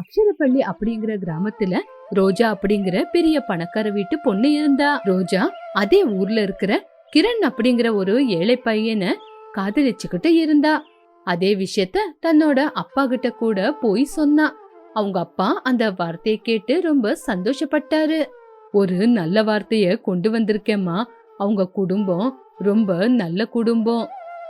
அக்ஷரப்பள்ளி அப்படிங்கிற கிராமத்துல ரோஜா அப்படிங்கிற பெரிய பணக்கார வீட்டு பொண்ணு இருந்தா ரோஜா அதே ஊர்ல இருக்கிற கிரண் அப்படிங்கிற ஒரு ஏழை பையனை காதலிச்சுக்கிட்டு இருந்தா. அதே விஷயத்த தன்னோட அப்பா கிட்ட கூட போய் சொன்னா. அவங்க அப்பா அந்த வார்த்தையை கேட்டு ரொம்ப சந்தோஷப்பட்டாரு. ஒரு நல்ல வார்த்தைய கொண்டு வந்திருக்கேம்மா. அவங்க குடும்பம் ரொம்ப நல்ல குடும்பம்.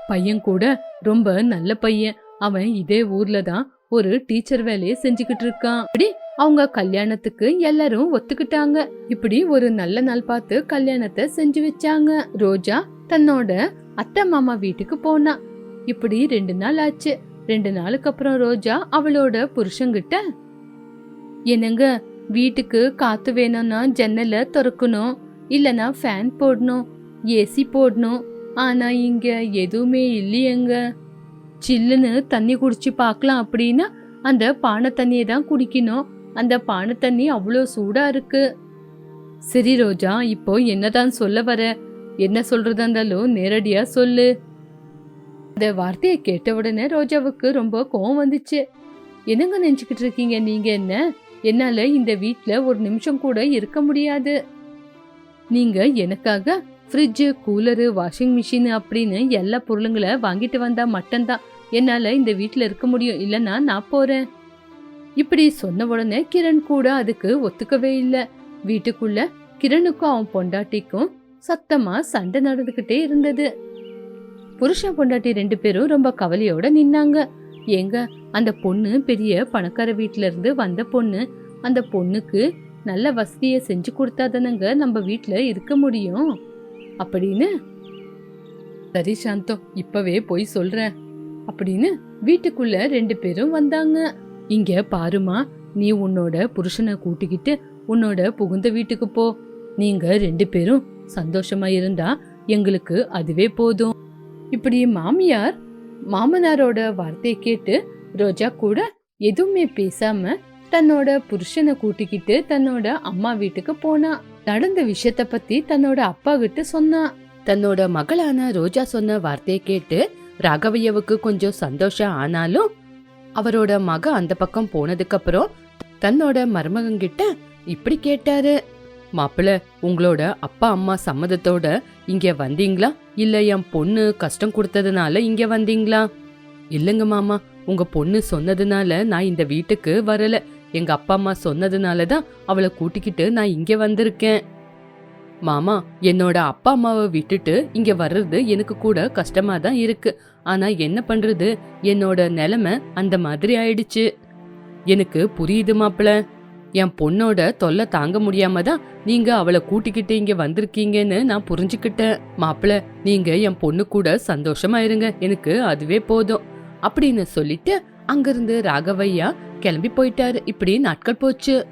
பையன் கூட ரொம்ப நல்ல பையன். அவன் இதே ஊர்ல தான் ஒரு டீச்சர் வேலையை செஞ்சுக்கிட்டு இருக்கான். அப்படி அவங்க கல்யாணத்துக்கு எல்லாரும் ஒத்துக்கிட்டாங்க. இப்படி ஒரு நல்ல நாள் பார்த்து கல்யாணத்தை செஞ்சு வச்சாங்க. ரோஜா தன்னோட அத்தை மாமா வீட்டுக்கு போனா. இப்படி ரெண்டு நாள் ஆச்சு. ரெண்டு நாளுக்கு அப்புறம் ரோஜா அவளோட புருஷங்கிட்ட என்னங்க வீட்டுக்கு காத்து வேணும்னா ஜன்னலை திறக்கணும் இல்லனா ஃபேன் போடணும் ஏசி போடணும். ஆனா இங்க எதுவுமே இல்லையேங்க. சில்லுன்னு தண்ணி குடிச்சு பார்க்கலாம் அப்படின்னா அந்த பானை தண்ணியை தான் குடிக்கணும். அந்த பானை தண்ணி அவ்வளோ சூடாக இருக்கு. சரி ரோஜா இப்போ என்னதான் சொல்ல வர? என்ன சொல்றதா இருந்தாலும் நேரடியாக சொல்லு. இந்த வார்த்தையை கேட்ட உடனே ரோஜாவுக்கு ரொம்ப கோவம் வந்துச்சு. என்னங்க நினச்சிக்கிட்டு இருக்கீங்க? நீங்கள் என்ன? என்னால் இந்த வீட்டில் ஒரு நிமிஷம் கூட இருக்க முடியாது. நீங்கள் எனக்காக ஃப்ரிட்ஜு கூலரு வாஷிங் மிஷின் அப்படின்னு எல்லா பொருளுங்களை வாங்கிட்டு வந்தா மட்டும்தான். என்னால் இந்த வீட்டில் இருக்க முடியும். இல்லைன்னா நான் போகிறேன் இப்படி சொன்ன உடனே கிரண் கூட அதுக்கு ஒத்துக்கவே இல்லை. வீட்டுக்குள்ள கிரணுக்கும் அவன் பொண்டாட்டிக்கும் சத்தமா சண்டை நடந்துகிட்டே இருந்தது. புருஷன் பொண்டாட்டி ரெண்டு பேரும் ரொம்ப கவலையோட நின்னாங்க. ஏங்க அந்த பொண்ணு பெரிய பணக்கார வீட்ல இருந்து வந்த பொண்ணு. அந்த பொண்ணுக்கு நல்ல வசதியை செஞ்சு கொடுத்தாதானங்க நம்ம வீட்டில் இருக்க முடியும்? அப்படின்னு. சரி சாந்தோ இப்பவே போய் சொல்றேன் அப்படின்னு வீட்டுக்குள்ள ரெண்டு பேரும் வந்தாங்க. இங்க பாருமா நீ உன்னோட புருஷனை கூட்டிக்கிட்டு உன்னோட புகுந்த வீட்டுக்கு போ. நீங்க ரெண்டு பேரும் சந்தோஷமா இருந்தா எங்களுக்கு அதுவே போதும். இப்படி மாமியார் மாமனாரோட வார்த்தையை கேட்டு ரோஜா கூட எதுவுமே பேசாம தன்னோட புருஷனை கூட்டிக்கிட்டு தன்னோட அம்மா வீட்டுக்கு போனா. நடந்த விஷயத்த பத்தி தன்னோட அப்பா கிட்ட சொன்னா. தன்னோட மகளான ரோஜா சொன்ன வார்த்தையை கேட்டு ராகவையவுக்கு கொஞ்சம் சந்தோஷம் ஆனாலும் அவரோட மக அந்த பக்கம் போனதுக்கு அப்புறம் தன்னோட மருமகங்கிட்ட இப்படி கேட்டாரு. மாப்பிள உங்களோட அப்பா அம்மா சம்மதத்தோட இங்க வந்தீங்களா? இல்ல என் பொண்ணு கஷ்டம் கொடுத்ததுனால இங்க வந்தீங்களா? இல்லங்க மாமா உங்க பொண்ணு சொன்னதுனால நான் இந்த வீட்டுக்கு வரல. எங்க அப்பா அம்மா சொன்னதுனால தான் அவளை கூட்டிக்கிட்டு நான் இங்க வந்திருக்கேன். மாமா என்னோட அப்பா அம்மாவை விட்டுட்டு இங்க வர்றது எனக்கு கூட கஷ்டமா தான் இருக்கு. ஆனா என்ன பண்றது? என்னோட நிலைமை அந்த மாதிரி ஆயிடுச்சு. எனக்கு புரியுது மாப்பிள. என் பொண்ணோட தொல்லை தாங்க முடியாம தான் நீங்க அவளை கூட்டிக்கிட்டு இங்க வந்திருக்கீங்கன்னு நான் புரிஞ்சுக்கிட்டேன். மாப்பிள நீங்க என் பொண்ணு கூட சந்தோஷமா இருங்க. எனக்கு அதுவே போதும். அப்படின்னு சொல்லிட்டு அங்கிருந்து ராகவையா கிளம்பி போயிட்டாரு. இப்படி நாட்கள் போச்சு.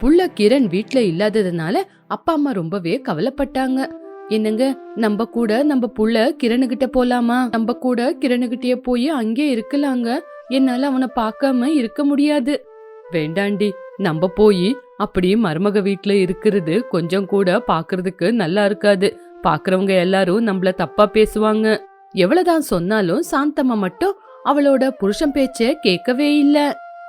புள்ள கிரண் வீட்ல இல்லாததுனால அப்பா அம்மா ரொம்பவே கவலைப்பட்டாங்க. என்னங்க நம்ம கூட நம்ம புள்ள கிரணுகிட்ட போலாமா? நம்ம கூட கிரணுகிட்டயே போய் அங்கே இருக்கலாங்க. என்னால அவனை பார்க்காம இருக்க முடியாது. வேண்டாண்டி நம்ம போய் அப்படி மருமக வீட்ல இருக்கிறது கொஞ்சம் கூட பாக்குறதுக்கு நல்லா இருக்காது. பாக்குறவங்க எல்லாரும் நம்மள தப்பா பேசுவாங்க. எவ்வளவுதான் சொன்னாலும் சாந்தம்மா மட்டும் அவளோட புருஷன் பேச்ச கேட்கவே இல்ல.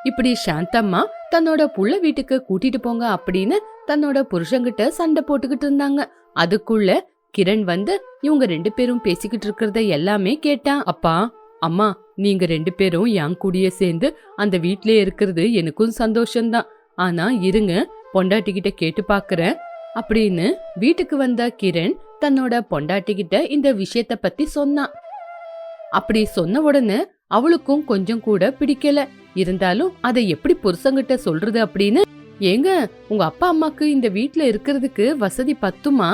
இப்படி சாந்தம்மா தன்னோட புள்ள வீட்டுக்கு கூட்டிட்டு போங்க அப்படின்னு தன்னோட புருஷங்கிட்ட சண்டை போட்டுக்கிட்டு இருந்தாங்க. அதுக்குள்ள கிரண் வந்து இவங்க ரெண்டு பேரும் பேசிக்கிட்டு இருக்கிறத எல்லாமே கேட்டான். அப்பா அம்மா நீங்க ரெண்டு பேரும் என் கூடயே சேர்ந்து அந்த வீட்லயே இருக்கிறது எனக்கும் சந்தோஷம்தான். ஆனா இருங்க பொண்டாட்டி கிட்ட கேட்டு பாக்குறேன் அப்படின்னு வீட்டுக்கு வந்த கிரண் தன்னோட பொண்டாட்டி கிட்ட இந்த விஷயத்த பத்தி சொன்னான். அப்படி சொன்ன உடனே அவளுக்கும் கொஞ்சம் கூட பிடிக்கல. இருந்தாலும் அதை எப்படி புருஷங்கிட்ட சொல்றது அப்படின்னு? ஏங்க உங்க அப்பா அம்மாக்கு இந்த வீட்ல இருக்கிறதுக்கு வசதி பத்துமா?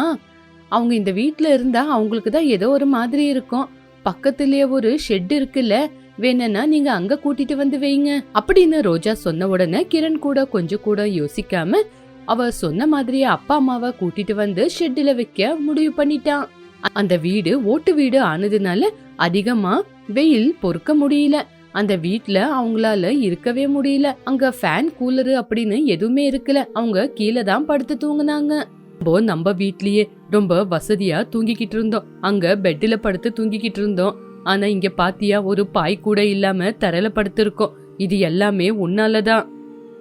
அவங்க இந்த வீட்ல இருந்தா அவங்களுக்கு தான் ஏதோ ஒரு மாதிரி இருக்கும். பக்கத்திலேயே ஒரு ஷெட் இருக்குல்ல வேணும்னா நீங்க அங்க கூட்டிட்டு வந்து வைங்க. அப்படின்னு ரோஜா சொன்ன உடனே கிரண் கூட கொஞ்சம் கூட யோசிக்காம அவ சொன்ன மாதிரியே அப்பா அம்மாவை கூட்டிட்டு வந்து ஷெட்டில் வைக்க முடிவு பண்ணிட்டான். அந்த வீடு ஓட்டு வீடு ஆனதுனால அதிகமா வெயில் பொறுக்க முடியல. அந்த வீட்ல அவங்களால இருக்கவே முடியல. அங்க ஃபேன் கூலரு அப்படின்னு எதுவுமே இருக்கல. அவங்க கீழே தான் படுத்து தூங்குனாங்க. இப்போ நம்ம வீட்லயே ரொம்ப வசதியா தூங்கிக்கிட்டு இருந்தோம். அங்க பெட்டில படுத்து தூங்கிக்கிட்டு இருந்தோம். ஆனா இங்க பாத்தியா ஒரு பாய் கூட இல்லாம தரையில படுத்திருக்கோம். இது எல்லாமே உன்னாலதான்.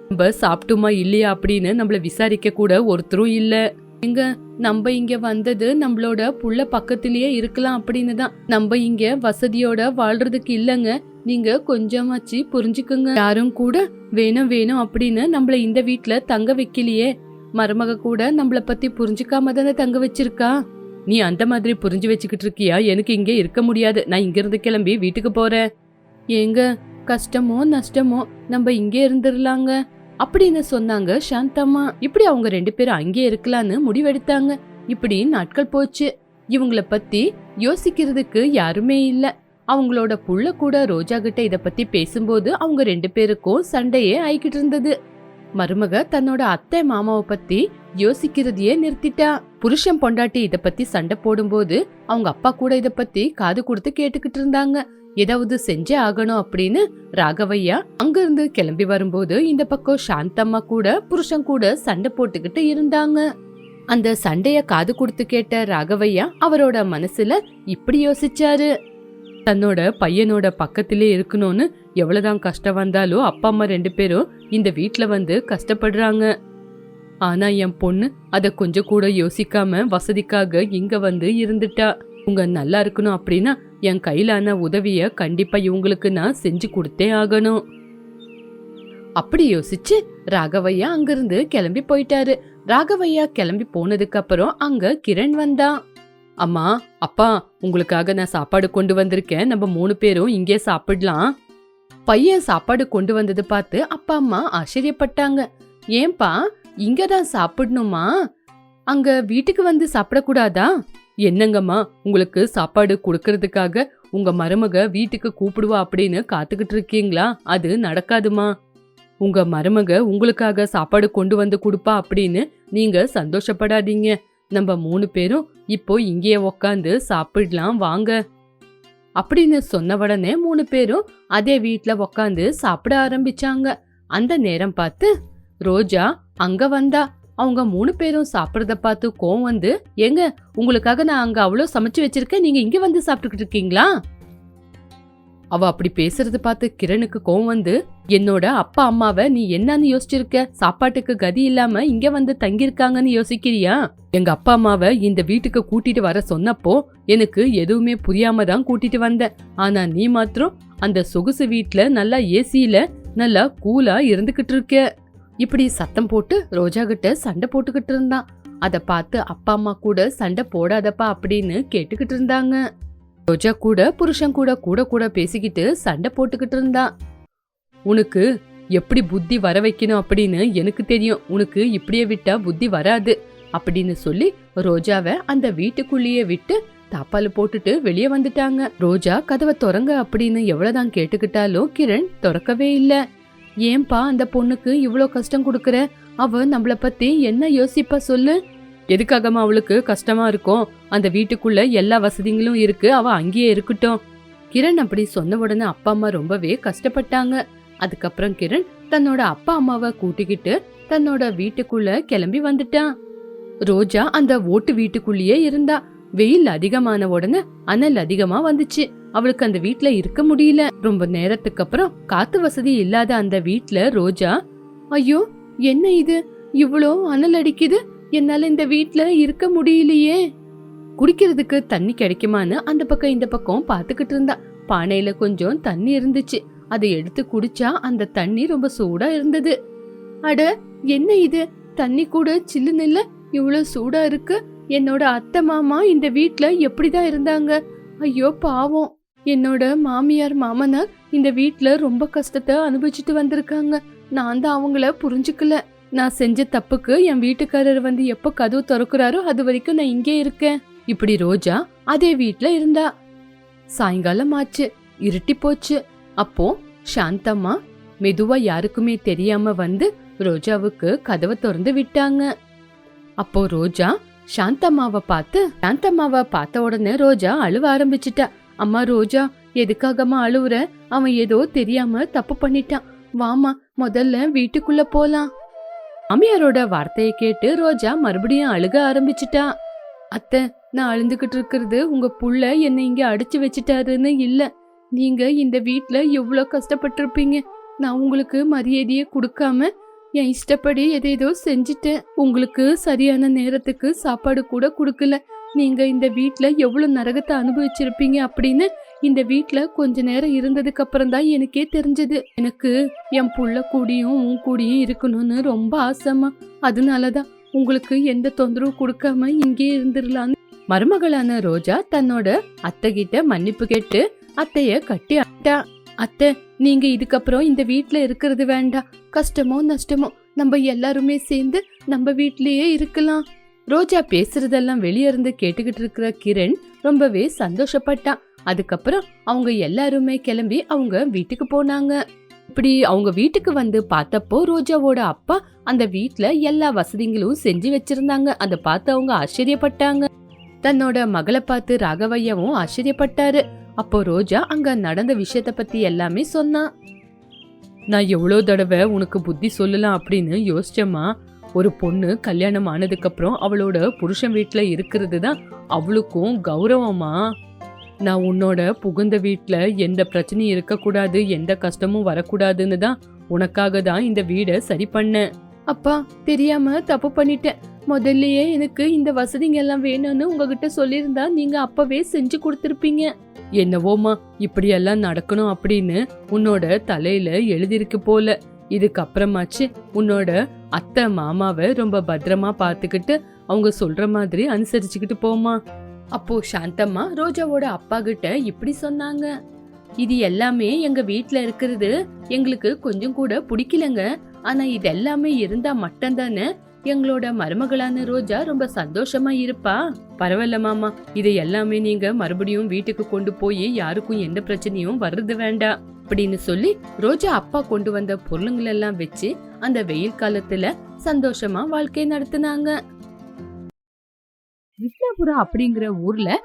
நம்ம சாப்பிட்டுமா இல்லையா அப்படின்னு நம்மள விசாரிக்க கூட ஒருத்தரும் இல்லை. எங்க நம்ம இங்க வந்தது நம்மளோட புள்ள பக்கத்திலேயே இருக்கலாம் அப்படின்னு தான். நம்ம இங்க வசதியோட வாழ்றதுக்கு இல்லைங்க. நீங்க கொஞ்சமாச்சு புரிஞ்சுக்குங்க. யாரும் கூட வேணும் வேணும் அப்படின்னு நம்மள இந்த வீட்டுல தங்க வைக்கலையே. மருமக கூட நம்மள பத்தி புரிஞ்சுக்காம தானே தங்க வச்சிருக்கா? நீ அந்த மாதிரி புரிஞ்சு வச்சுக்கிட்டு இருக்கியா? எனக்கு இங்கே இருக்க முடியாது. நான் இங்கிருந்து கிளம்பி வீட்டுக்கு போறேன். ஏங்க கஷ்டமோ நஷ்டமோ? நம்ம இங்கே இருந்துடலாங்க அப்படின்னு சொன்னாங்க சாந்தம்மா. இப்படி அவங்க ரெண்டு பேரும் அங்கே இருக்கலான்னு முடிவெடுத்தாங்க. இப்படி நாட்கள் போச்சு. இவங்கள பத்தி யோசிக்கிறதுக்கு யாருமே இல்ல. அவங்களோட புள்ள கூட ரோஜா கிட்ட இத பத்தி பேசும்போது அவங்க ரெண்டு பேருக்கும் சண்டையே ஆயிக்கிட்டு இருந்தது. மருமக தன்னோட அத்தை மாமாவை பத்தி யோசிக்கிறதையே நிறுத்திட்டா. புருஷன் பொண்டாட்டி இத பத்தி சண்டை போடும்போது அவங்க அப்பா கூட இத பத்தி காது கொடுத்து கேட்டுக்கிட்டு இருந்தாங்க. ஏதாவது செஞ்சே ஆகணும் அப்படின்னு ராகவையா அங்கிருந்து கிளம்பி வரும்போது இந்த பக்கம் சாந்தம்மா கூட புருஷன் கூட சண்டை போட்டுக்கிட்டு இருந்தாங்க. அந்த சண்டைய காது கொடுத்து கேட்ட ராகவையா அவரோட மனசுல இப்படி யோசிச்சாரு. தன்னோட பையனோட பக்கத்திலே இருக்கணும்னு எவ்வளோதான் கஷ்டம் வந்தாலும் அப்பா அம்மா ரெண்டு பேரும் இந்த வீட்டில் வந்து கஷ்டப்படுறாங்க. ஆனால் என் பொண்ணு அதை கொஞ்சம் கூட யோசிக்காம வசதிக்காக இங்கே வந்து இருந்துட்டா. உங்க நல்லா இருக்கணும் அப்படின்னா என் கையிலான உதவியை கண்டிப்பாக இவங்களுக்கு நான் செஞ்சு கொடுத்தே ஆகணும். அப்படி யோசிச்சு ராகவையா அங்கிருந்து கிளம்பி போயிட்டாரு. ராகவையா கிளம்பி போனதுக்கு அப்புறம் அங்க கிரண் வந்தான். அம்மா அப்பா உங்களுக்காக நான் சாப்பாடு கொண்டு வந்திருக்கேன். நம்ம மூணு பேரும் இங்கே சாப்பிடலாம். பையன் சாப்பாடு கொண்டு வந்தது பார்த்து அப்பா அம்மா ஆச்சரியப்பட்டாங்க. ஏன்பா இங்க தான் சாப்பிடணுமா? அங்க வீட்டுக்கு வந்து சாப்பிடக்கூடாதா? என்னங்கம்மா உங்களுக்கு சாப்பாடு கொடுக்கறதுக்காக உங்க மருமக வீட்டுக்கு கூப்பிடுவா அப்படின்னு காத்துக்கிட்டு இருக்கீங்களா? அது நடக்காதுமா. உங்க மருமக உங்களுக்காக சாப்பாடு கொண்டு வந்து கொடுப்பா அப்படின்னு நீங்க சந்தோஷப்படாதீங்க. நம்ம மூணு பேரும் இப்போ இங்கேயே உக்காந்து சாப்பிடலாம் வாங்க. அப்படின்னு சொன்ன உடனே மூணு பேரும் அதே வீட்டில் உக்காந்து சாப்பிட ஆரம்பிச்சாங்க. அந்த நேரம் பார்த்து ரோஜா அங்க வந்தா அவங்க மூணு பேரும் சாப்பிட்றத பார்த்து கோவம் வந்து எங்க உங்களுக்காக நான் அங்க அவ்வளோ சமைச்சு வச்சிருக்கேன் நீங்க இங்க வந்து சாப்பிட்டுக்கிட்டு இருக்கீங்களா? அவ அப்படி பேசுறது பார்த்து கிரணுக்கு கோவம் வந்து என்னோட அப்பா அம்மாவை நீ என்னன்னு யோசிச்சிருக்க? சாப்பாட்டுக்கு கதி இல்லாம இங்க வந்து தங்கியிருக்காங்கன்னு யோசிக்கிறியா? எங்க அப்பா அம்மாவை இந்த வீட்டுக்கு கூட்டிட்டு வர சொன்னப்போ எனக்கு எதுவுமே புரியாம தான் கூட்டிட்டு வந்த. ஆனா நீ மாத்திரம் அந்த சொகுசு வீட்டுல நல்லா ஏசியில நல்லா கூலா இருந்துகிட்டு இருக்க. இப்படி சத்தம் போட்டு ரோஜா கிட்ட சண்டை போட்டுக்கிட்டு இருந்தான். அதை பார்த்து அப்பா அம்மா கூட சண்டை போடாதப்பா அப்படின்னு கேட்டுக்கிட்டு இருந்தாங்க. ரோஜா கூட புருஷன் கூட கூட கூட பேசிக்கிட்டு சண்டை போட்டுக்கிட்டு இருந்தான். உனக்கு எப்படி புத்தி வர வைக்கணும் அப்படின்னு எனக்கு தெரியும். உனக்கு இப்படியே விட்டா புத்தி வராது அப்படின்னு சொல்லி ரோஜாவை அந்த வீட்டுக்குள்ளேயே விட்டு தாப்பால் போட்டுட்டு வெளியே வந்துட்டாங்க. ரோஜா கதவை திறங்க அப்படின்னு எவ்வளவுதான் கேட்டுக்கிட்டாலும் கிரண் திறக்கவே இல்லை. ஏன்பா அந்த பொண்ணுக்கு இவ்வளோ கஷ்டம் கொடுக்குற? அவ நம்மள பத்தி என்ன யோசிப்பா சொல்லு. எதுக்காகமா அவளுக்கு கஷ்டமா இருக்கும்? அந்த வீட்டுக்குள்ள எல்லா வசதிகளும் இருக்கு அவ அங்கேயே இருக்கட்டும். கிரண் அப்படி சொன்ன உடனே அப்பா அம்மா ரொம்பவே கஷ்டப்பட்டாங்க. அதுக்கப்புறம் கிரண் தன்னோட அப்பா அம்மாவை கூட்டிக்கிட்டு தன்னோட வீட்டுக்குள்ள கிளம்பி வந்துட்டான். ரோஜா அந்த ஓட்டு வீட்டுக்குள்ளேயே இருந்தா. வெயில் அதிகமான உடனே அனல் அதிகமா வந்துச்சு. அவளுக்கு அந்த வீட்ல இருக்க முடியல. ரொம்ப நேரத்துக்கு அப்புறம் காத்து வசதி இல்லாத அந்த வீட்ல ரோஜா ஐயோ என்ன இது? இவ்வளோ அனல் அடிக்குது. என்னால இந்த வீட்ல இருக்க முடியலையே. குடிக்கிறதுக்கு தண்ணி கிடைக்குமான்னு அந்த பக்கம் இந்த பக்கம் பார்த்துக்கிட்டு இருந்தா. பானையில கொஞ்சம் தண்ணி இருந்துச்சு. அதை எடுத்து குடிச்சா அந்த தண்ணி ரொம்ப சூடா இருந்தது. அட என்ன இது? தண்ணி கூட சில்லுன்னு இல்ல? இவ்வளவு சூடா இருக்கு. என்னோட அத்தை மாமா இந்த வீட்ல எப்படிதான் இருந்தாங்க? ஐயோ பாவம். என்னோட மாமியார் மாமனார் இந்த வீட்ல ரொம்ப கஷ்டத்தை அனுபவிச்சுட்டு வந்திருக்காங்க. நான் தான் அவங்கள புரிஞ்சுக்கல. நான் செஞ்ச தப்புக்கு என் வீட்டுக்காரர் வந்து எப்போ கதவு திறக்கிறாரோ அது வரைக்கும் நான் இங்கே இருக்கேன். இப்படி ரோஜா அதே வீட்ல இருந்தா. சாயங்காலம் ஆச்சு இருட்டி போச்சு. அப்போ சாந்தம்மா மெதுவா யாருக்குமே தெரியாம வந்து ரோஜாவுக்கு கதவை திறந்து விட்டாங்க. அப்போ ரோஜா சாந்தம்மாவை பார்த்து சாந்தம்மாவை பார்த்த உடனே ரோஜா அழுவ ஆரம்பிச்சிட்டா. அம்மா ரோஜா எதுக்காகம்மா அழுவுற? அவன் ஏதோ தெரியாம தப்பு பண்ணிட்டான். வாமா முதல்ல வீட்டுக்குள்ள போலாம். மாமியாரோட வார்த்தையை கேட்டு ரோஜா மறுபடியும் அழுக ஆரம்பிச்சிட்டா. அத்தை நான் அழுந்துகிட்டு இருக்கிறது உங்க புள்ள என்னை இங்க அடிச்சு வச்சிட்டாருன்னு இல்ல. நீங்க இந்த வீட்டில் எவ்வளோ கஷ்டப்பட்டிருப்பீங்க. நான் உங்களுக்கு மரியாதையை கொடுக்காம என் இஷ்டப்படி எதேதோ செஞ்சுட்டேன். உங்களுக்கு சரியான நேரத்துக்கு சாப்பாடு கூட கொடுக்கல. நீங்க இந்த வீட்டில் எவ்வளோ நரகத்தை அனுபவிச்சிருப்பீங்க அப்படின்னு இந்த வீட்ல கொஞ்ச நேரம் இருந்ததுக்கு அப்புறம் தான் எனக்கே தெரிஞ்சது. எனக்கு என் புள்ள கூடியும் உன் கூடியும் இருக்கணும்னு ரொம்ப ஆசைமா அதனாலதான் உங்களுக்கு எந்த தொந்தரவும் கொடுக்காம இங்கே இருந்துடலான்னு மருமகளான ரோஜா தன்னோட அத்தை கிட்ட மன்னிப்பு கேட்டு அத்தைய கட்டி அட்டா. அத்தை நீங்க இதுக்கப்புறம் இந்த வீட்ல இருக்கிறது வேண்டாம். கஷ்டமோ நஷ்டமோ நம்ம எல்லாருமே சேர்ந்து நம்ம வீட்லயே இருக்கலாம். ரோஜா பேசுறதெல்லாம் வெளியே இருந்து கேட்டுக்கிட்டு இருக்கிற கிரண் ரொம்பவே சந்தோஷப்பட்டான். அதுக்கப்புறம் அவங்க எல்லாருமே கிளம்பி அவங்க வீட்டுக்கு போனாங்க. இப்படி அவங்க வீட்டுக்கு வந்து பார்த்தப்போ ரோஜாவோட அப்பா அந்த வீட்டுல எல்லா வசதிகளும் செஞ்சு வச்சிருந்தாங்க. அதை பார்த்து அவங்க ஆச்சரியப்பட்டாங்க. தன்னோட மகளை பார்த்து ராகவையாவும் ஆச்சரியப்பட்டாரு. அப்போ ரோஜா அங்க நடந்த விஷயத்த பத்தி எல்லாமே சொன்னான் நான் எவ்வளோ தடவை உனக்கு புத்தி சொல்லலாம் அப்படின்னு யோசிச்சேம்மா. ஒரு பொண்ணு கல்யாணம் ஆனதுக்கப்புறம் அவளோட புருஷன் வீட்டில் இருக்கிறது தான் அவளுக்கும் கௌரவமா நான் உன்னோட புகுந்த வீட்ல எந்த பிரச்சனையும் இருக்கக்கூடாது எந்த கஷ்டமும் வரக்கூடாதுன்னு தான் உனக்காக தான் இந்த வீடை சரி பண்ணேன். அப்பா தெரியாம தப்பு பண்ணிட்டேன். முதல்லயே எனக்கு இந்த வசதிங்க எல்லாம் வேணும்னு உங்ககிட்ட சொல்லியிருந்தா நீங்க அப்பவே செஞ்சு கொடுத்துருப்பீங்க. என்னவோமா இப்படியெல்லாம் நடக்கணும் அப்படின்னு உன்னோட தலையில எழுதிருக்கு போல. இதுக்கப்புறமாச்சு உன்னோட அத்தை மாமாவை ரொம்ப பத்திரமா பார்த்துக்கிட்டு அவங்க சொல்ற மாதிரி அனுசரிச்சுக்கிட்டு போமா அப்போ சாந்தம்மா ரோஜாவோட அப்பா கிட்ட இப்படி சொன்னாங்க. இது எல்லாமே எங்க வீட்ல இருக்கிறது எங்களுக்கு கொஞ்சம் கூட பிடிக்கலங்க. ஆனா இது எல்லாமே இருந்தா மட்டும்தானே எங்களோட மருமகளான ரோஜா ரொம்ப சந்தோஷமா இருப்பா. பரவாயில்ல மாமா. இதை எல்லாமே நீங்க மறுபடியும் வீட்டுக்கு கொண்டு போய் யாருக்கும் எந்த பிரச்சனையும் வர்றது வேண்டாம் அப்படின்னு சொல்லி ரோஜா அப்பா கொண்டு வந்த பொருளுங்களெல்லாம் வச்சு அந்த வெயில் காலத்துல சந்தோஷமா வாழ்க்கை நடத்துனாங்க. கிருஷ்ணபுரம் அப்படிங்கிற ஊர்ல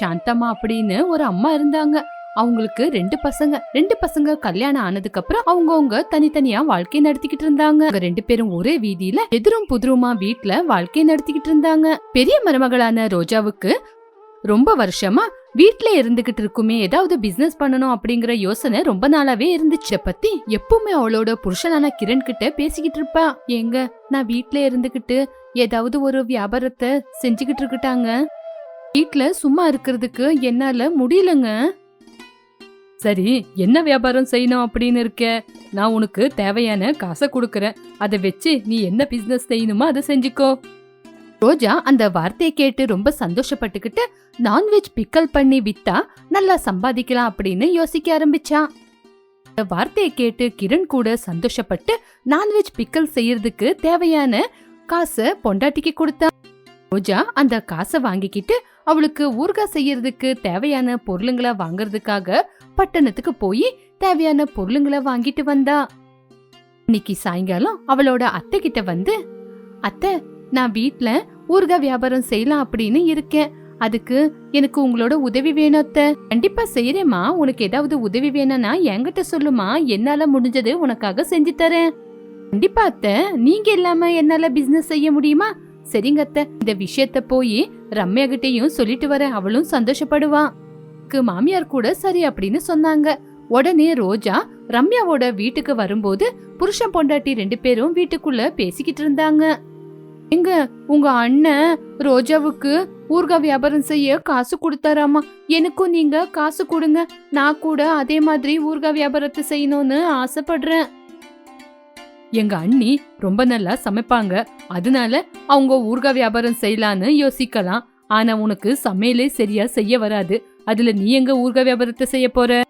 சாந்தம்மா அப்படின்னு ஒரு அம்மா இருந்தாங்க. அவங்களுக்கு ரெண்டு பசங்க. ரெண்டு பசங்க கல்யாணம் ஆனதுக்கு அப்புறம் அவங்கவுங்க தனித்தனியா வாழ்க்கை நடத்திக்கிட்டு இருந்தாங்க. ரெண்டு பேரும் ஒரே வீதியில எதிரும் புதிருமா வீட்டுல வாழ்க்கை நடத்திக்கிட்டு இருந்தாங்க. பெரிய மருமகளான ரோஜாவுக்கு ரொம்ப வருஷமா வீட்ல இருந்துகிட்டு இருக்குமே ஏதாவது பிசினஸ் பண்ணணும் அப்படிங்கிற யோசனை ரொம்ப நாளாவே இருந்துச்சு. பத்தி எப்பவுமே அவளோட புருஷனான கிரண் கிட்ட பேசிக்கிட்டு இருப்பா. ஏங்க நான் வீட்ல இருந்துகிட்டு ஏதாவது ஒரு வியாபாரத்தை செஞ்சுக்கிட்டு இருக்கட்டாங்க? வீட்ல சும்மா இருக்கிறதுக்கு என்னால முடியலங்க. சரி என்ன வியாபாரம் செய்யணும் அப்படின்னு இருக்க? நான் உனக்கு தேவையான காசை கொடுக்கறேன். அதை வச்சு நீ என்ன பிசினஸ் செய்யணுமோ அதை செஞ்சுக்கோ. ரோஜா அந்த வார்த்தையை கேட்டு ரொம்ப சந்தோஷப்பட்டுக்கிட்டு நான்வெஜ் பிக்கல் பண்ணி வித்தா நல்லா சம்பாதிக்கலாம் அப்படின்னு யோசிக்க ஆரம்பிச்சான் அந்த வார்த்தையை கேட்டு கிரண் கூட சந்தோஷப்பட்டு நான்வெஜ் பிக்கல் செய்யறதுக்கு தேவையான காசை பொண்டாட்டிக்கு கொடுத்தா. ரோஜா அந்த காசை வாங்கிக்கிட்டு அவளுக்கு ஊறுகாய் செய்யறதுக்கு தேவையான பொருளுங்களை வாங்குறதுக்காக பட்டணத்துக்கு போய் தேவையான பொருளுங்களை வாங்கிட்டு வந்தா. இன்னைக்கு சாயங்காலம் அவளோட அத்தை கிட்ட வந்து அத்தை நான் வீட்டில் ஊர்கா வியாபாரம் செய்யலாம் அப்படின்னு இருக்கேன். அதுக்கு எனக்கு உங்களோட உதவி வேணும் அத்தை. கண்டிப்பா செய்யறேம்மா. உனக்கு ஏதாவது உதவி வேணும்னா என்கிட்ட சொல்லுமா. என்னால முடிஞ்சது உனக்காக செஞ்சு தரேன். கண்டிப்பா அத்தை. நீங்க இல்லாம என்னால பிசினஸ் செய்ய முடியுமா? சரிங்க அத்தை. இந்த விஷயத்த போய் ரம்யா கிட்டயும் சொல்லிட்டு வர அவளும் சந்தோஷப்படுவா மாமியார் கூட சரி அப்படின்னு சொன்னாங்க. உடனே ரோஜா ரம்யாவோட வீட்டுக்கு வரும்போது புருஷன் பொண்டாட்டி ரெண்டு பேரும் வீட்டுக்குள்ள பேசிக்கிட்டு இருந்தாங்க. எங்க உங்க அண்ணன் ரோஜாவுக்கு ஊர்கா வியாபாரம் செய்ய காசு கொடுத்தாராமா? எனக்கும் நீங்க காசு கொடுங்க. நான் கூட அதே மாதிரி ஊர்கா வியாபாரத்தை செய்யணும்னு ஆசைப்படுறேன். எங்க அண்ணி ரொம்ப நல்லா சமைப்பாங்க. அதனால அவங்க ஊர்கா வியாபாரம் செய்யலான்னு யோசிக்கலாம். ஆனா உனக்கு சமையலே சரியா செய்ய வராது. அதுல நீ எங்க ஊர்கா வியாபாரத்தை செய்ய போற?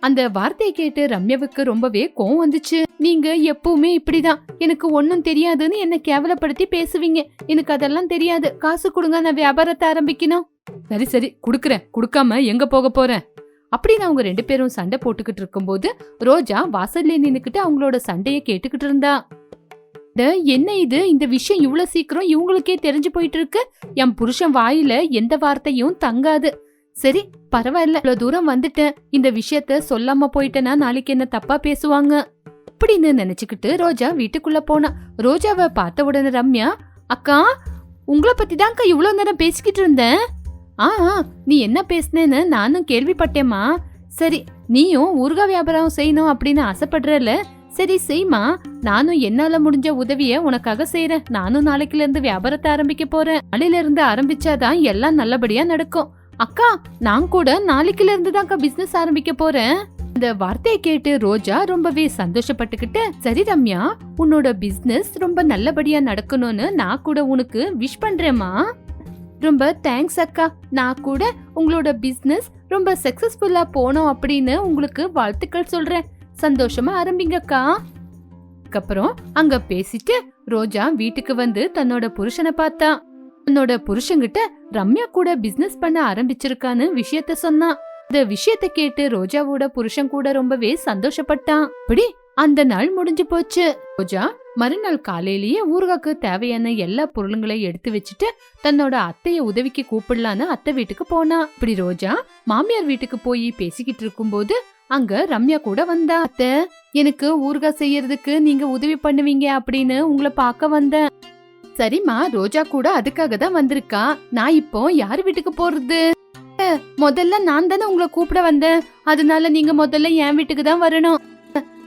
அந்த வார்த்தையை கேட்டு ரம்யாவுக்கு ரொம்பவே கோவம் வந்துச்சு. நீங்க எப்பவுமே இப்படிதான். எனக்கு ஒன்னும் தெரியாதுன்னு என்ன கேவலப்படுத்தி பேசுவீங்க. எனக்கு அதெல்லாம் தெரியாது. காசு கொடுங்க நான் வியாபாரத்தை ஆரம்பிக்கணும். சரி சரி. குடுக்கறேன். குடுக்காம எங்க போக போறேன் அப்படின்னு அவங்க ரெண்டு பேரும் சண்டை போட்டுக்கிட்டு இருக்கும்போது ரோஜா வாசல்ல நின்னுக்கிட்டு அவங்களோட சண்டைய கேட்டுக்கிட்டு இருந்தா. என்ன இது? இந்த விஷயம் இவ்வளவு சீக்கிரம் இவங்களுக்கே தெரிஞ்சு போயிட்டு இருக்கு. என் புருஷன் வாயில எந்த வார்த்தையும் தங்காது. சரி பரவாயில்ல. இவ்வளவு தூரம் வந்துட்டேன். இந்த விஷயத்த சொல்லாம போயிட்டேன்னா நாளைக்கு என்ன தப்பா பேசுவாங்க? அப்படின்னு நினைச்சுக்கிட்டு ரோஜா வீட்டுக்குள்ள போனா. ரோஜாவை பார்த்த உடனே ரம்யா அக்கா உங்களை பத்தி தான்க்கா இவ்வளவு நேரம் பேசிக்கிட்டு இருந்தேன். ஆ நீ என்ன பேசுனேன்னு நானும் கேள்விப்பட்டேம்மா. சரி நீயும் ஊர்கா வியாபாரம் செய்யணும் அப்படின்னு ஆசைப்படுறல சரி செய்மா நானும் என்னால முடிஞ்ச உதவிய உனக்காக செய்யறேன் நானும் நாளைக்குல இருந்து வியாபாரத்தை ஆரம்பிக்க போறேன். நாளையில இருந்து ஆரம்பிச்சாதான் எல்லாம் நல்லபடியா நடக்கும். அக்கா நான் கூட நாளைக்குல இருந்து தான்க்கா பிசினஸ் ஆரம்பிக்க போறேன். இந்த வார்த்தையை கேட்டு ரோஜா ரொம்பவே சந்தோஷப்பட்டுக்கிட்டு சரி ரம்யா உன்னோட பிசினஸ் ரொம்ப நல்லபடியா நடக்கணும்னு நான் கூட உனக்கு விஷ் பண்றேம்மா. ரொம்ப தேங்க்ஸ் அக்கா. நான் கூட உங்களோட பிசினஸ் ரொம்ப சக்சஸ்ஃபுல்லா போனோம் அப்படின்னு உங்களுக்கு வாழ்த்துக்கள் சொல்றேன். சந்தோஷமா ஆரம்பிங்கக்கா. அதுக்கப்புறம் அங்க பேசிட்டு ரோஜா வீட்டுக்கு வந்து தன்னோட புருஷனை பார்த்தா. தன்னோட புருஷங்கிட்ட ரம்யா கூட பிசினஸ் பண்ண ஆரம்பிச்சிருக்கான்னு விஷயத்த சொன்னான். இந்த விஷயத்த கேட்டு ரோஜாவோட புருஷன் கூட ரொம்பவே சந்தோஷப்பட்டான். அப்படி அந்த நாள் முடிஞ்சு போச்சு. ரோஜா மறுநாள் காலையிலேயே ஊர்காக்கு தேவையான எல்லா பொருளுங்களையும் எடுத்து வச்சுட்டு தன்னோட அத்தைய உதவிக்கு கூப்பிடலான்னு அத்தை வீட்டுக்கு போனா. இப்படி ரோஜா மாமியார் வீட்டுக்கு போய் பேசிக்கிட்டு இருக்கும்போது அங்க ரம்யா கூட வந்தா. அத்தை எனக்கு ஊர்கா செய்யறதுக்கு நீங்க உதவி பண்ணுவீங்க அப்படின்னு உங்களை பார்க்க வந்தேன். சரிம்மா ரோஜா கூட அதுக்காக தான் வந்திருக்கா. நான் இப்போ யார் வீட்டுக்கு போறது? முதல்ல நான் தானே உங்களை கூப்பிட வந்தேன். அதனால நீங்க முதல்ல என் வீட்டுக்கு தான் வரணும்.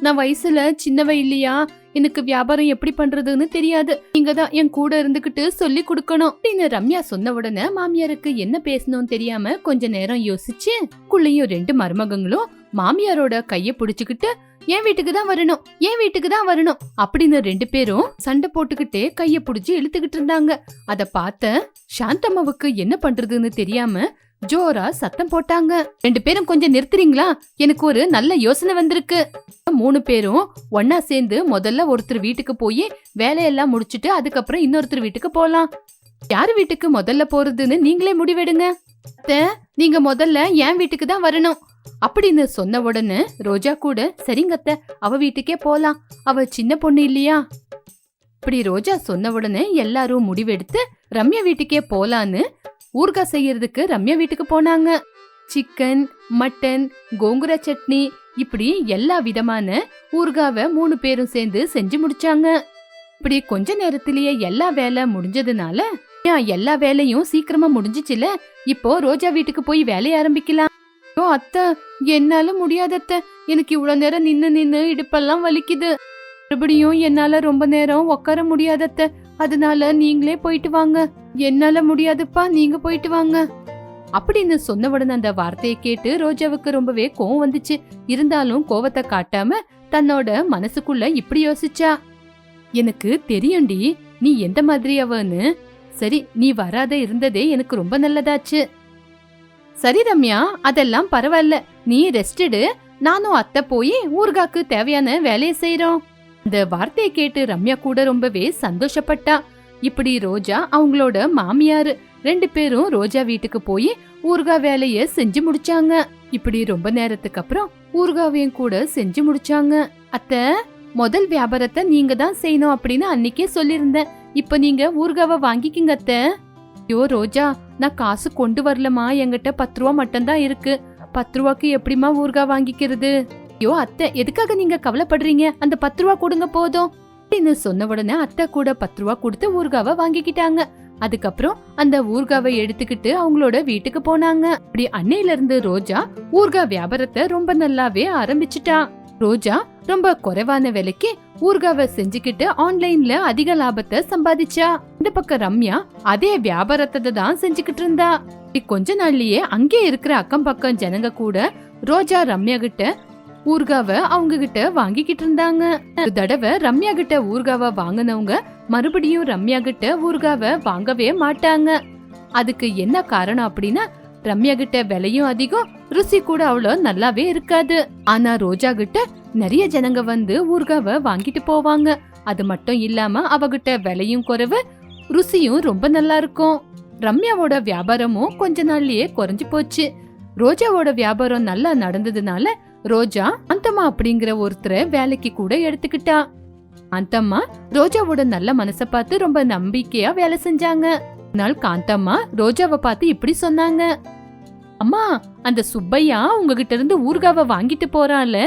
நான் வயசுல சின்னவ இல்லையா? எனக்கு வியாபாரம் எப்படி பண்றதுன்னு தெரியாது. நீங்க தான் என் கூட இருந்துகிட்டு சொல்லி கொடுக்கணும். அப்படின்னு ரம்யா சொன்ன உடனே மாமியாருக்கு என்ன பேசணும்னு தெரியாம கொஞ்ச நேரம் யோசிச்சு குள்ளையும் ரெண்டு மருமகங்களும் மாமியாரோட கைய புடிச்சுக்கிட்டு என் வீட்டுக்கு தான் வரணும் என் வீட்டுக்கு தான் வரணும் அப்படின்னு ரெண்டு பேரும் சண்டை போட்டுக்கிட்டே கைய புடிச்சு இழுத்துக்கிட்டு இருந்தாங்க. அத பார்த்த சாந்தம்மாவுக்கு என்ன பண்றதுன்னு தெரியாம ஜோரா சத்தம் போட்டாங்க. ரெண்டு பேரும் கொஞ்சம் நிறுத்துறீங்களா? எனக்கு ஒரு நல்ல யோசனை வந்திருக்கு. மூணு பேரும் ஒன்னா சேர்ந்து முதல்ல ஒருத்தர் வீட்டுக்கு போய் வேலையெல்லாம் முடிச்சிட்டு அதுக்கப்புறம் இன்னொருத்தர் வீட்டுக்கு போலாம். யார் வீட்டுக்கு முதல்ல போறதுன்னு நீங்களே முடிவெடுங்க. நீங்க முதல்ல என் வீட்டுக்கு தான் வரணும். அப்படின்னு சொன்ன உடனே ரோஜா கூட சரிங்கத்த அவ வீட்டுக்கே போலாம். அவ சின்ன பொண்ணு இல்லையா? இப்படி ரோஜா சொன்ன உடனே எல்லாரும் முடிவெடுத்து ரம்யா வீட்டுக்கே போலான்னு ஊறுகாய் செய்யறதுக்கு ரம்யா வீட்டுக்கு போனாங்க. சிக்கன் மட்டன் கோங்குர சட்னி இப்படி எல்லா விதமான ஊர்காவை மூணு பேரும் சேர்ந்து செஞ்சு முடிச்சாங்க. இப்படி கொஞ்ச நேரத்திலேயே எல்லா வேலை முடிஞ்சதுனால ஏன் எல்லா வேலையும் சீக்கிரமா முடிஞ்சிச்சுல இப்போ ரோஜா வீட்டுக்கு போய் வேலைய ஆரம்பிக்கலாம். ஓ அத்தை என்னால முடியாத அத்தை. எனக்கு இவ்வளவு நேரம் நின்னு நின்னு இடுப்பெல்லாம் வலிக்குது. மறுபடியும் என்னால ரொம்ப நேரம் உட்கார முடியாதத்த அத்தை. அதனால நீங்களே போயிட்டு வாங்க. என்னால முடியாதுப்பா நீங்க போயிட்டு வாங்க. அப்படின்னு சொன்ன உடனே அந்த வார்த்தையை கேட்டு ரோஜாவுக்கு ரொம்பவே கோவம் வந்துச்சு. இருந்தாலும் கோவத்தை காட்டாம தன்னோட மனசுக்குள்ள இப்படி யோசிச்சா? எனக்கு தெரியும்டி நீ எந்த மாதிரி அவன்னு சரி நீ வராத இருந்ததே எனக்கு ரொம்ப நல்லதாச்சு. சரி ரம்யா அதெல்லாம் பரவாயில்ல. நீ ரெஸ்டடு நானும் அத்தை போய் ஊர்காக்கு தேவையான வேலையை செய்யறோம் இந்த வார்த்தையை கேட்டு ரம்யா கூட ரொம்பவே சந்தோஷப்பட்டா. இப்படி ரோஜா அவங்களோட மாமியாரு ரெண்டு பேரும் ரோஜா வீட்டுக்கு போய் ஊர்கா வேலைய செஞ்சு முடிச்சாங்க. இப்படி ரொம்ப நேரத்துக்கு அப்புறம் ஊர்காவையும் கூட செஞ்சு முடிச்சாங்க. அத்தை முதல் வியாபாரத்தை நீங்க தான் செய்யணும் அப்படின்னு அன்னைக்கே சொல்லியிருந்தேன் இப்ப நீங்க ஊர்காவை வாங்கிக்கிங்க அத்தை. ஐயோ ரோஜா நான் காசு கொண்டு வரலமா என்கிட்ட பத்து ரூபா மட்டும்தான் இருக்கு. பத்து ரூபாக்கு எப்படிமா ஊர்கா வாங்கிக்கிறது? ஐயோ அத்தை எதுக்காக நீங்க கவலைப்படுறீங்க? அந்த பத்து ரூபா கொடுங்க போதும். அப்படின்னு சொன்ன உடனே அத்தை கூட பத்து ரூபா கொடுத்து ஊர்காவை வாங்கிக்கிட்டாங்க. அதுக்கப்புறம் அந்த ஊர்காவை எடுத்துக்கிட்டு அவங்களோட வீட்டுக்கு போனாங்க. அப்படி அன்னையில இருந்து ரோஜா ஊர்கா வியாபாரத்தை ரொம்ப நல்லாவே ஆரம்பிச்சிட்டா. ரோஜா ரொம்ப குறைவான விலைக்கு ஊர்காவை செஞ்சுக்கிட்டு ஆன்லைன்ல அதிக லாபத்தை சம்பாதிச்சா. இந்த பக்கம் ரம்யா அதே வியாபாரத்தை தான் செஞ்சுக்கிட்டு இருந்தா. இப்படி கொஞ்ச நாள்லயே அங்கே இருக்கிற அக்கம் பக்கம் ஜனங்க கூட ரோஜா ரம்யா கிட்ட ஊர்காவை அவங்க கிட்ட வாங்கிக்கிட்டு இருந்தாங்க. ஒரு தடவை ரம்யா கிட்ட ஊர்காவை வாங்கினவங்க மறுபடியும் ரம்யா கிட்ட ஊர்காவை வாங்கவே மாட்டாங்க. அதுக்கு என்ன காரணம் அப்படின்னா ரம்யா கிட்ட விலையும் அதிகம் ருசி கூட அவ்வளோ நல்லாவே இருக்காது. ஆனா ரோஜா கிட்ட நிறைய ஜனங்க வந்து ஊர்காவை வாங்கிட்டு போவாங்க. அது மட்டும் இல்லாம அவகிட்ட விலையும் குறைவு ருசியும் ரொம்ப நல்லா இருக்கும். ரம்யாவோட வியாபாரமும் கொஞ்ச நாள்லயே குறைஞ்சு போச்சு. ரோஜாவோட வியாபாரம் நல்லா நடந்ததுனால ரோஜா அந்தம்மா அப்படிங்கிற ஒருத்தரை வேலைக்கு கூட எடுத்துக்கிட்டா. அந்தம்மா ரோஜாவோட நல்ல மனச பார்த்து ரொம்ப நம்பிக்கையா வேலை செஞ்சாங்க. நாள் காந்தம்மா ரோஜாவை பார்த்து இப்படி சொன்னாங்க. அம்மா அந்த சுப்பையா உங்ககிட்ட இருந்து ஊர்காவை வாங்கிட்டு போறான்ல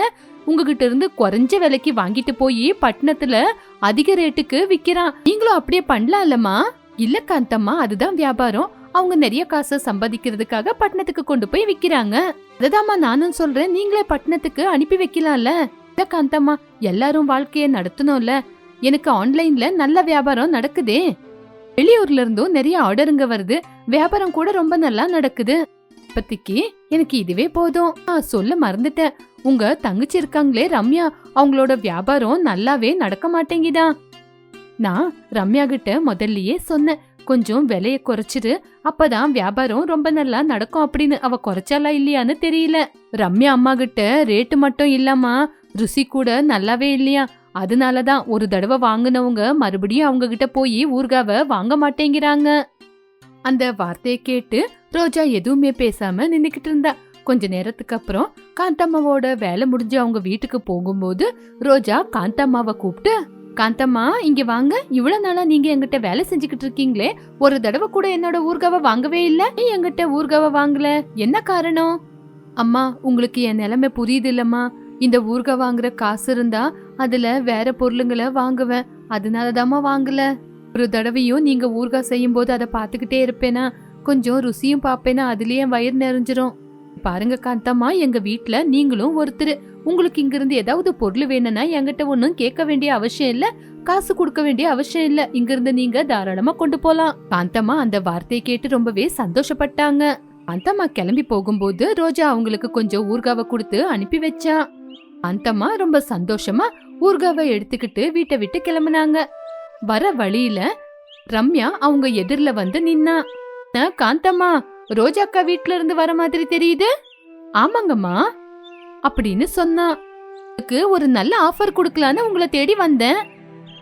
உங்ககிட்ட இருந்து குறைஞ்ச விலைக்கு வாங்கிட்டு போய் பட்டணத்துல அதிக ரேட்டுக்கு விக்கிறான் நீங்களும் அப்படியே பண்ணலாம்லம்மா. இல்ல காந்தம்மா அதுதான் வியாபாரம். அவங்க நிறைய காசை சம்பாதிக்கிறதுக்காக பட்டணத்துக்கு கொண்டு போய் விக்கிறாங்க. அதுதாம்மா நானும் சொல்றேன். நீங்களே பட்டணத்துக்கு அனுப்பி வைக்கலாம்ல? இல்ல காந்தம்மா எல்லாரும் வாழ்க்கைய நடத்தணும்ல? எனக்கு ஆன்லைன்ல நல்ல வியாபாரம் நடக்குதே. வெளியூர்ல இருந்தும் நிறைய ஆர்டருங்க வருது. வியாபாரம் கூட ரொம்ப நல்லா நடக்குது. இப்பத்திக்கு எனக்கு இதுவே போதும். ஆ, சொல்ல மறந்துட்டேன். உங்க தங்கச்சி இருக்காங்களே ரம்யா. அவங்களோட வியாபாரம் நல்லாவே நடக்க மாட்டேங்குதா? நான் ரம்யா கிட்ட முதல்லயே சொன்னேன். கொஞ்சம் விலைய குறைச்சிரு. அப்பதான் வியாபாரம் ரொம்ப நல்லா நடக்கும் அப்படின்னு அவ குறைச்சாலா இல்லையான்னு தெரியல. ரம்யா அம்மா கிட்ட ரேட்டு மட்டும் இல்லாமா ருசி கூட நல்லாவே இல்லையா? அதனாலதான் ஒரு தடவை வாங்குனவங்க மறுபடியும் அவங்க கிட்ட போய் ஊர்காவ வாங்க மாட்டேங்கிறாங்க. அந்த வார்த்தையை கேட்டு ரோஜா எதுவுமே பேசாம நின்னுக்கிட்டு இருந்தா. கொஞ்ச நேரத்துக்கு அப்புறம் காந்தம்மாவோட வேலை முடிஞ்சு அவங்க வீட்டுக்கு போகும்போது ரோஜா காந்தம்மாவை கூப்பிட்டு காந்தம்மா இங்க வாங்க. இவ்வளவு நாளா நீங்க எங்கிட்ட வேலை செஞ்சுக்கிட்டு இருக்கீங்களே. ஒரு தடவை கூட என்னோட ஊர்காவை வாங்கவே இல்ல. ஏன் எங்கிட்ட ஊர்காவை வாங்கல. என்ன காரணம்? அம்மா உங்களுக்கு என் நிலைமை புரியுது இல்லம்மா. இந்த ஊர்கா வாங்குற காசு இருந்தா அதுல வேற பொருளுங்களை வாங்குவேன். அதனாலதாம்மா வாங்கல. ஒரு தடவையும் நீங்க ஊர்கா செய்யும் போது அதை பார்த்துக்கிட்டே இருப்பேனா? கொஞ்சம் ருசியும் பார்ப்பேனா? அதுலயே வயிறு நிறைஞ்சிரும். பாருங்க காந்தம்மா எங்க வீட்டுல நீங்களும் ஒருத்தர். உங்களுக்கு இங்கிருந்து ஏதாவது பொருள் வேணும்னா என்கிட்ட ஒன்னும் கேட்க வேண்டிய அவசியம் இல்ல காசு கொடுக்க வேண்டிய அவசியம் இல்ல. இங்கிருந்து நீங்க தாராளமா கொண்டு போலாம். காந்தம்மா அந்த வார்த்தையை கேட்டு ரொம்பவே சந்தோஷப்பட்டாங்க. அந்தம்மா கிளம்பி போகும்போது ரோஜா அவங்களுக்கு கொஞ்சம் ஊர்காவை கொடுத்து அனுப்பி வச்சா. அந்தம்மா ரொம்ப சந்தோஷமா ஊர்காவை எடுத்துக்கிட்டு வீட்டை விட்டு கிளம்புனாங்க. வர வழியில ரம்யா அவங்க எதிரில வந்து நின்னா காந்தம்மா ரோஜாக்கா வீட்ல இருந்து வர மாதிரி தெரியுது? ஆமாங்கம்மா. அப்படின்னு சொன்னா ஒரு நல்ல ஆஃபர் கொடுக்கலான்னு உங்களை தேடி வந்தேன்.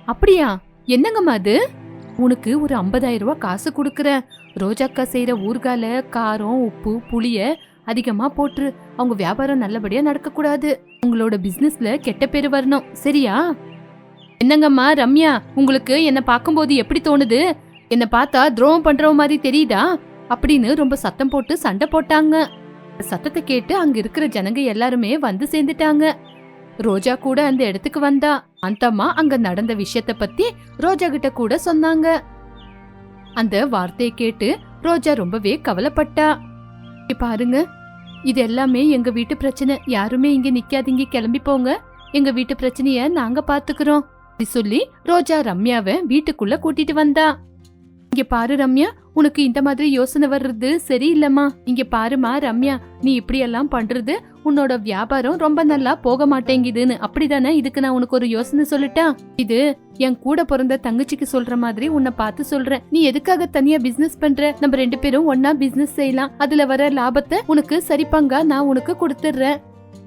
அப்படியா? என்னங்கம்மா அது? உனக்கு ஒரு 50000 ரூபாய் காசு கொடுக்குறேன். ரோஜாக்கா செய்கிற ஊர்கால காரம் உப்பு புளிய அதிகமாக போட்டுரு. அவங்க வியாபாரம் நல்லபடியாக நடக்கக்கூடாது. உங்களோட பிஸ்னஸில் கெட்ட பேர் வரணும். சரியா? என்னங்கம்மா ரம்யா உங்களுக்கு என்னை பார்க்கும்போது எப்படி தோணுது? என்னை பார்த்தா துரோகம் பண்ணுற மாதிரி தெரியுதா? அப்படின்னு ரொம்ப சத்தம் போட்டு சண்டை போட்டாங்க. சத்தத்தை கேட்டு அங்க இருக்கிற ஜனங்க எல்லாருமே வந்து சேர்ந்துட்டாங்க. ரோஜா கூட அந்த இடத்துக்கு வந்தா. அந்தம்மா அங்க நடந்த விஷயத்த பத்தி ரோஜா கிட்ட கூட சொன்னாங்க. அந்த வார்த்தையை கேட்டு ரோஜா ரொம்பவே கவலைப்பட்டா. பாருங்க இது எல்லாமே எங்க வீட்டு பிரச்சனை. யாருமே இங்க நிக்காதீங்க கிளம்பி போங்க. எங்க வீட்டு பிரச்சனைய நாங்க பாத்துக்கிறோம். அப்படி சொல்லி ரோஜா ரம்யாவை வீட்டுக்குள்ள கூட்டிட்டு வந்தா. இங்க பாரு ரம்யா உனக்கு இந்த மாதிரி யோசனை வர்றது சரியில்லம்மா. இங்க பாருமா ரம்யா நீ இப்படி எல்லாம் பண்றது உன்னோட வியாபாரம் ரொம்ப நல்லா போக மாட்டேங்குதுன்னு. அப்படிதானே? இதுக்கு நான் உனக்கு ஒரு யோசனை சொல்லிட்டா? இது என் கூட பிறந்த தங்கச்சிக்கு சொல்ற மாதிரி உன்னை பார்த்து சொல்றேன். நீ எதுக்காக தனியா பிசினஸ் பண்ற? நம்ம ரெண்டு பேரும் ஒன்னா பிசினஸ் செய்யலாம். அதுல வர லாபத்தை உனக்கு சரிப்பங்கா நான் உனக்கு கொடுத்துடுறேன்.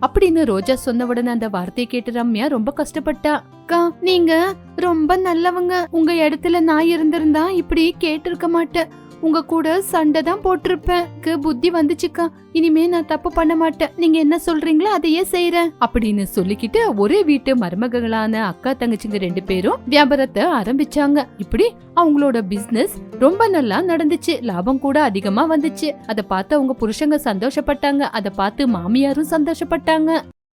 அப்படின்னு ரோஜா சொன்ன உடனே அந்த வார்த்தையை கேட்டு ரம்யா ரொம்ப கஷ்டப்பட்டா. அக்கா நீங்க ரொம்ப நல்லவங்க. உங்க இடத்துல நான் இருந்திருந்தா இப்படி கேட்டிருக்க மாட்டேன். உங்க கூட சண்டை தான் போட்டிருப்பேன். புத்தி வந்துச்சுக்கா. இனிமே நான் தப்பு பண்ண மாட்டேன். நீங்க என்ன சொல்றீங்களோ அதையே செய்யறேன் அப்படின்னு சொல்லிக்கிட்டு ஒரே வீட்டு மருமகங்களான அக்கா தங்கச்சிங்க ரெண்டு பேரும் வியாபாரத்தை ஆரம்பிச்சாங்க. இப்படி அவங்களோட பிசினஸ் ரொம்ப நல்லா நடந்துச்சு. லாபம் கூட அதிகமா வந்துச்சு. அதை பார்த்து அவங்க புருஷங்க சந்தோஷப்பட்டாங்க. அதை பார்த்து மாமியாரும் சந்தோஷப்பட்டாங்க.